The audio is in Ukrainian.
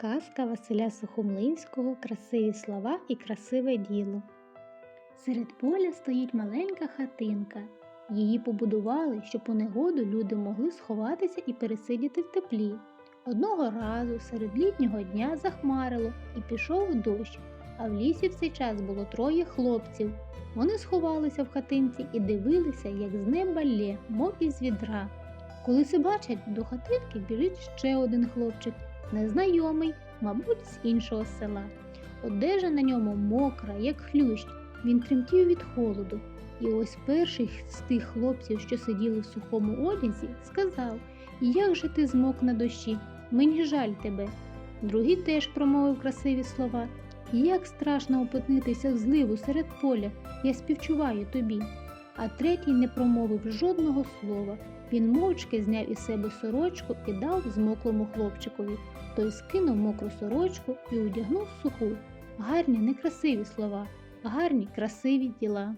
Казка Василя Сухомлинського Красиві слова і красиве діло. Серед поля стоїть маленька хатинка. Її побудували, щоб у негоду люди могли сховатися і пересидіти в теплі. Одного разу серед літнього дня захмарило і пішов дощ, а в лісі в цей час було троє хлопців. Вони сховалися в хатинці і дивилися, як з неба лє, мов із відра. Коли се бачать, до хатинки біжить ще один хлопчик, незнайомий, мабуть, з іншого села. Одежа на ньому мокра, як хлющ, він тремтів від холоду. І ось перший з тих хлопців, що сиділи в сухому одязі, сказав Як же ти змок на дощі? Мені жаль тебе. Другий теж промовив красиві слова. Як страшно опинитися в зливу серед поля, я співчуваю тобі. А третій не промовив жодного слова. Він мовчки зняв із себе сорочку і дав змоклому хлопчикові. Той скинув мокру сорочку і одягнув суху. Гарні, некрасиві слова, гарні, красиві діла.